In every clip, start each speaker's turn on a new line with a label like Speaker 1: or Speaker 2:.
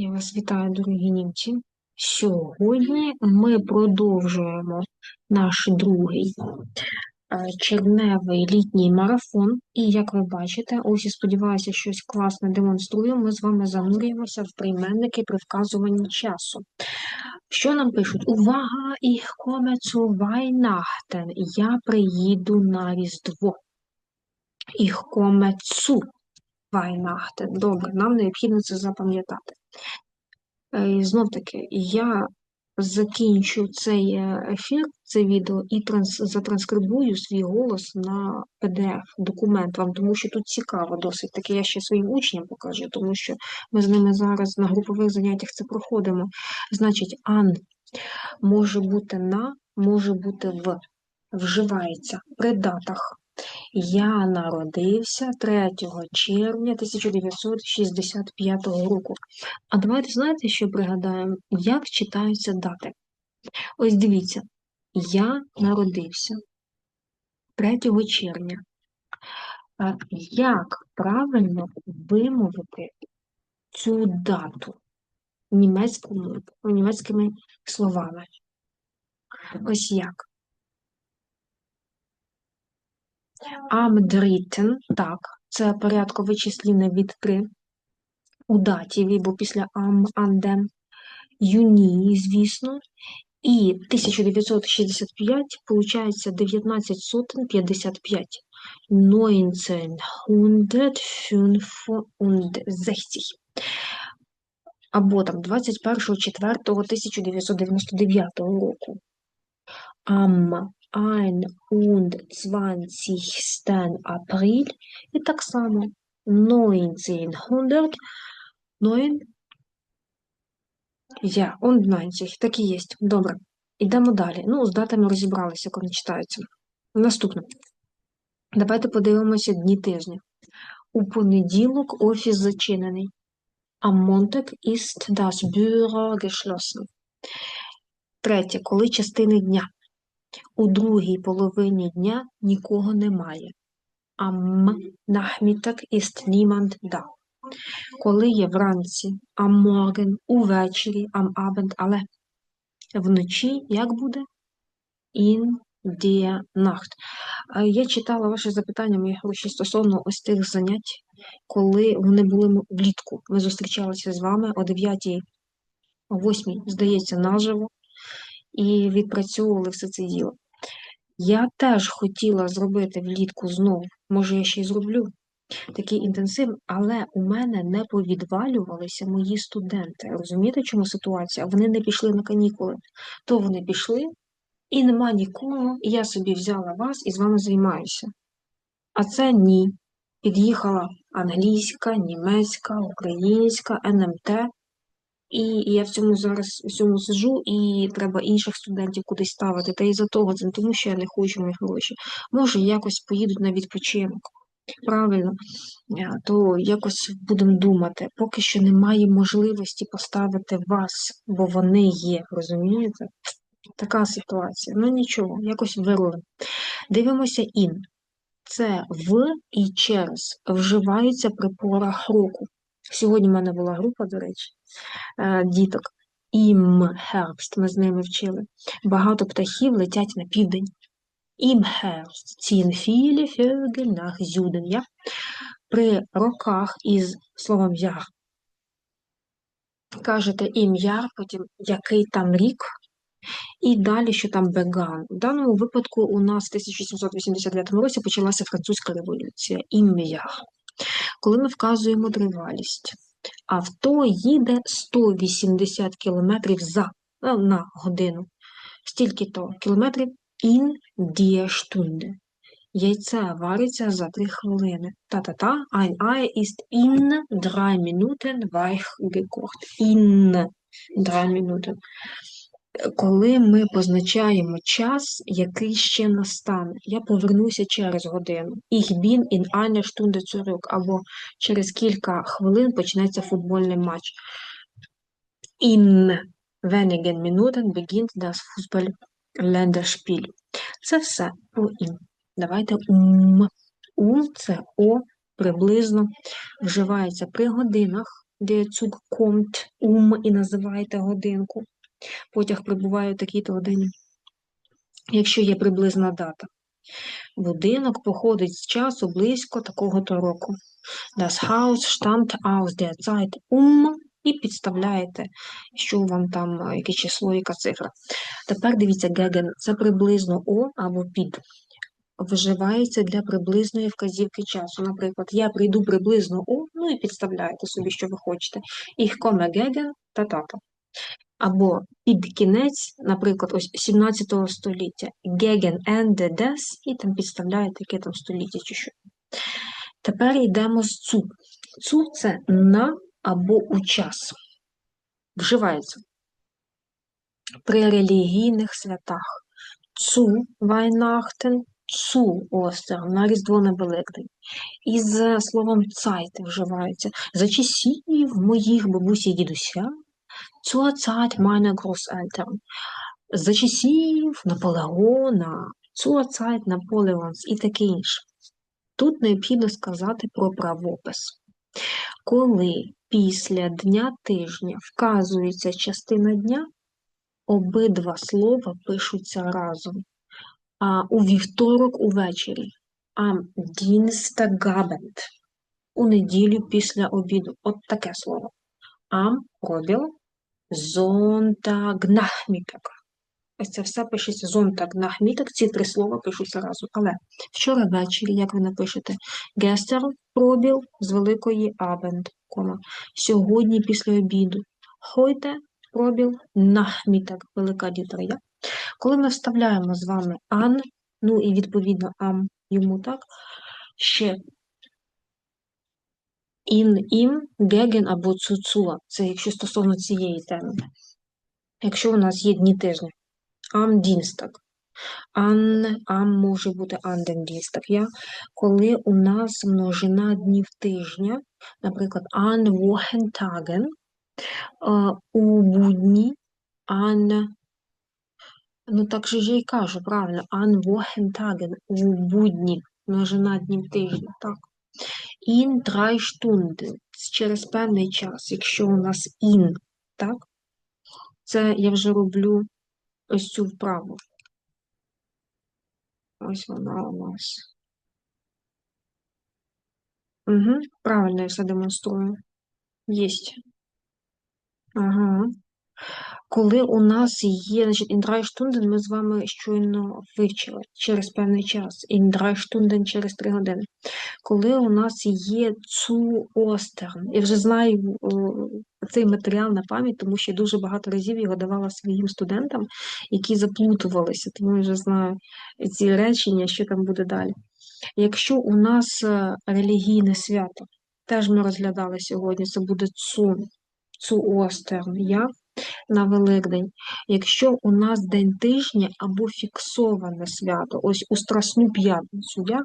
Speaker 1: Я вас вітаю, дорогі німці. Сьогодні ми продовжуємо наш другий е, червневий літній марафон. І як ви бачите, ось і сподіваюся, щось класне демонструю. Ми з вами занурюємося в прийменники при вказуванні часу. Що нам пишуть? Увага! Komme zu Weihnachten. Я приїду на Різдво. Ich komme zu. Добре, нам необхідно це запам'ятати. Е, І знов таки, я закінчу цей е, ефір, це відео, і транс, затранскрибую свій голос на PDF-документ вам, тому що тут цікаво досить таки. Я ще своїм учням покажу, тому що ми з ними зараз на групових заняттях це проходимо. Значить, ан може бути на, може бути в, вживається при датах. Я народився 3 червня 1965 року. А давайте знаєте, що пригадаємо, як читаються дати. Ось дивіться, я народився 3 червня. Як правильно вимовити цю дату німецькою, німецькими словами? Ось як. Am dritten, так, це порядкове числівне від 3 у датіві, бо після am, андем, юні, звісно, і 1965, виходить 19 сотень 55. 1965. Або там 21.04.1999 року. Am 21. April і так само 1909 Ja, und 90. Так і є. Добре. Ідемо далі. Ну, з датами розібралися, як вони читаються. Наступне. Давайте подивимося дні тижня. У понеділок офіс зачинений. Am Montag ist das Büro geschlossen. Третє. Коли частини дня. У другій половині дня нікого немає. Am Nachmittag ist niemand da. Коли є вранці, am Morgen, увечері, am Abend, але вночі як буде? In der Nacht. Я читала ваші запитання, мої хороші, стосовно ось тих занять, коли вони були влітку. Ми зустрічалися з вами о 9 о 8 здається, наживо, і відпрацьовували все це діло. Я теж хотіла зробити влітку знову, може, я ще й зроблю такий інтенсив, але у мене не повідвалювалися мої студенти. Розумієте, чому ситуація? Вони не пішли на канікули, то вони пішли, і нема нікого, і я собі взяла вас і з вами займаюся. А це ні. Під'їхала англійська, німецька, українська, НМТ. І я в цьому зараз в цьому сижу, і треба інших студентів кудись ставити. Та і за того, це не тому, що я не хочу мої гроші. Може, якось поїдуть на відпочинок. Правильно, Е, то якось будемо думати. Поки що немає можливості поставити вас, бо вони є, розумієте? Така ситуація. Ну нічого, якось вирулимо. Дивимося ін. Це в і через вживаються при порах року. Сьогодні в мене була група, до речі, е, діток. Ім Herbst, ми з ними вчили. Багато птахів летять на південь. Im Herbst Vögel nach Süden. При роках із словом яр кажете ім'яр, потім який там рік, і далі, що там беган. В даному випадку у нас в 1789 році почалася французька революція. Ім'яр. Коли ми вказуємо тривалість, авто їде 180 км за е, на годину. Стільки-то кілометрів in die Stunde. Яйце вариться за 3 хвилини. Та-та-та, ein Ei ist in 3 Minuten weich gekocht. In 3 Minuten. Коли ми позначаємо час, який ще настане, я повернуся через годину. Ich bin in einer Stunde zurück. Або через кілька хвилин почнеться футбольний матч. In wenigen Minuten beginnt das Fußball-Länderspiel. Це все по ім. Давайте ум. Ум це о приблизно вживається при годинах, Der Zug kommt um і називаєте годинку. Потяг прибуває у такій-то годині. Якщо є приблизна дата. Будинок походить з часу близько такого-то року. Das Haus stammt aus der Zeit um і підставляєте, що вам там, е, яке число, яка цифра. Тепер дивіться, геген це приблизно о або під. Вживається для приблизної вказівки часу. Наприклад, я прийду приблизно о, ну і підставляєте собі, що ви хочете. Ich komme gegen та-та-та. Або під кінець, наприклад, ось 17 століття. Gegen Ende des, і там підставляєте, яке там століття чи що. Тепер йдемо з цу. Цу це на або у час. Вживається при релігійних святах. Цу Вайнахтен, цу Остер, на Різдво на Великдень. І з словом цайт вживається. За часів моїх бабусі і дідуся, zur Zeit meiner Großeltern. За часів Наполеона, zur Zeit Napoleons і таке інше. Тут необхідно сказати про правопис. Коли після дня тижня вказується частина дня, обидва слова пишуться разом. А у вівторок увечері am Dienstagabend, у неділю після обіду. От таке слово. Am пробіл Sontagnachmittag. Ось це все пишеться Sontagnachmittag, ці три слова пишуться разом. Але вчора ввечері, як ви напишете, Gestern пробіл з великої Abend, кома. Сьогодні після обіду. Heute пробіл Nachmittag, велика літера Коли ми вставляємо з вами an, ну і відповідно am йому так, ще in, im, gegen або цуцуа. Це якщо стосовно цієї теми. Якщо у нас є дні тижня, am Dienstag, an, am може бути den Dienstag. Я, коли у нас множина днів тижня, наприклад, an Wochentagen, у будні, an Ну, так же я й кажу, правильно, an Wochentagen, у будні, множина днів тижня, так. In drei Stunden, через певний час, якщо у нас in, так, це я вже роблю ось цю вправу. Ось вона у нас. Угу, правильно я все демонструю. Єсть. Ага. Коли у нас є, значить, Stunden ми з вами щойно вивчили через певний час. Stunden через 3 години. Коли у нас є zu Ostern, я вже знаю цей матеріал на пам'ять, тому що дуже багато разів його давала своїм студентам, які заплутувалися, тому я вже знаю ці речення, що там буде далі. Якщо у нас е, релігійне свято, теж ми розглядали сьогодні, це буде цу, цу Остерн, я на Великдень, якщо у нас день тижня або фіксоване свято, ось у Страсну п'ятницю, я.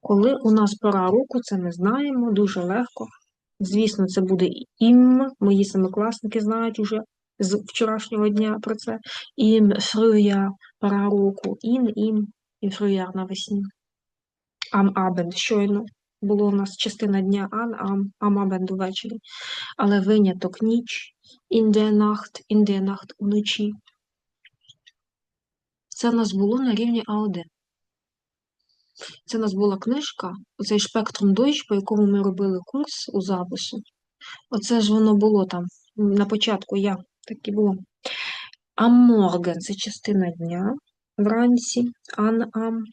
Speaker 1: Коли у нас пора року, це ми знаємо дуже легко. Звісно, це буде ім, мої семикласники знають уже з вчорашнього дня про це. Ім Frühjahr, пора року, ін, ім, і Frühjahr навесні. Am Abend, щойно було у нас частина дня ан, ам, амабен до ввечері. Але виняток ніч, індіанахт, індіанахт уночі. Це у нас було на рівні А1. Це у нас була книжка, оцей шпектрум Deutsch, по якому ми робили курс у запису. Оце ж воно було там. На початку я так і було. Аморген це частина дня вранці, ан-ам.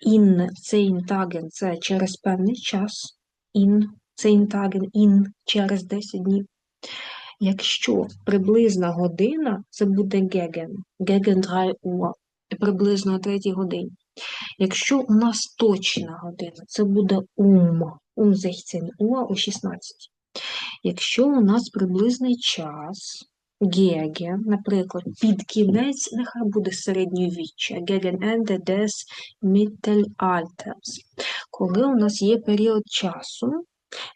Speaker 1: Ін цейнтаген це через певний час. Ін цейнтаген, ін через 10 днів. Якщо приблизна година, це буде геген. Геген 3 уа. Приблизно о 3 годині. Якщо у нас точна година, це буде ум. Ум 16 уа о 16. Якщо у нас приблизний час, Геген, наприклад, під кінець, нехай буде середньовіччя, Ende des Mittelalters. Коли у нас є період часу,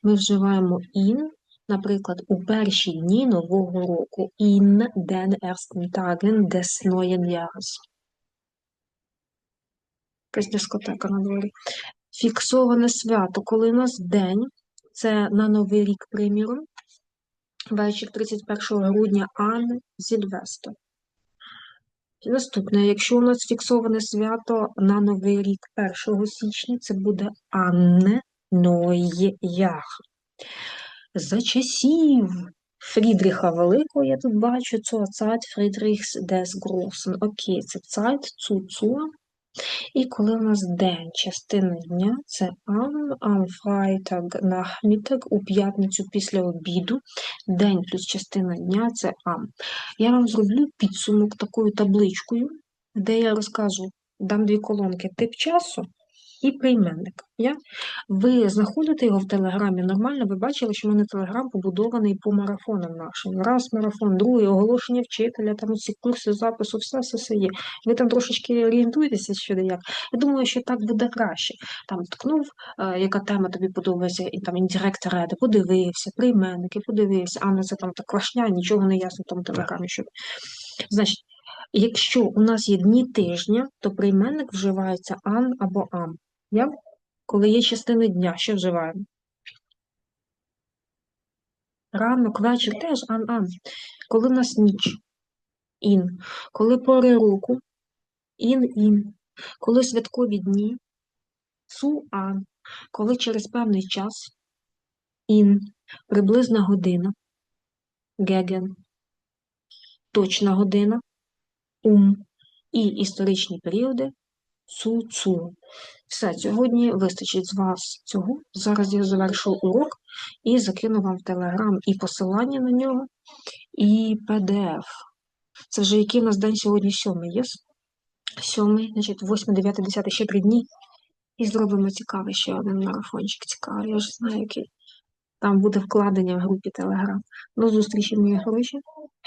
Speaker 1: ми вживаємо in, наприклад, у перші дні Нового року, in den ersten Tagen des neuen Jahres. Якась дискотека на дворі. Фіксоване свято, коли у нас день, це на Новий рік, приміром, вечір 31 грудня, Анни Зільвестер. Наступне, якщо у нас фіксоване свято на Новий рік 1 січня, це буде Анне Ноєях. За часів Фрідріха Великого, я тут бачу, Zeit Friedrichs des Großen. Окей, це zu zur. І коли у нас день, частина дня, це am, am Freitag Nachmittag, у п'ятницю після обіду. День плюс частина дня це am. Я вам зроблю підсумок такою табличкою, де я розкажу, дам дві колонки тип часу і прийменник. Я? Ви знаходите його в Телеграмі нормально, ви бачили, що в мене Телеграм побудований по марафонам нашим. Раз марафон, другий, оголошення вчителя, там усі курси запису, все, все, все є. Ви там трошечки орієнтуєтеся, що де як. Я думаю, що так буде краще. Там ткнув, е, яка тема тобі подобається, і там індирект реди, подивився, прийменники, подивився, а не це там так квашня, нічого не ясно в тому телеграмі. Що... Значить, якщо у нас є дні тижня, то прийменник вживається ан або ам. Я? Коли є частини дня, що вживаємо? Ранок, вечір теж ан-ан. Коли в нас ніч ін. Коли пори року ін-ін. Коли святкові дні су-ан. Коли через певний час ін. Приблизна година геген. Точна година ум. І історичні періоди цу-цу. Все, сьогодні вистачить з вас цього. Зараз я завершу урок і закину вам в Телеграм і посилання на нього, і PDF. Це вже який у нас день сьогодні сьомий, є? Сьомий, значить, восьмий, дев'ятий, десятий, ще три дні. І зробимо цікавий ще один марафончик. Цікавий, я вже знаю, який. Там буде вкладення в групі Telegram. До зустрічі, мої хороші.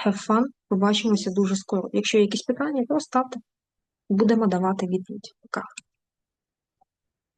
Speaker 1: Have fun. Побачимося дуже скоро. Якщо є якісь питання, то ставте. Будемо давати відповідь. Пока.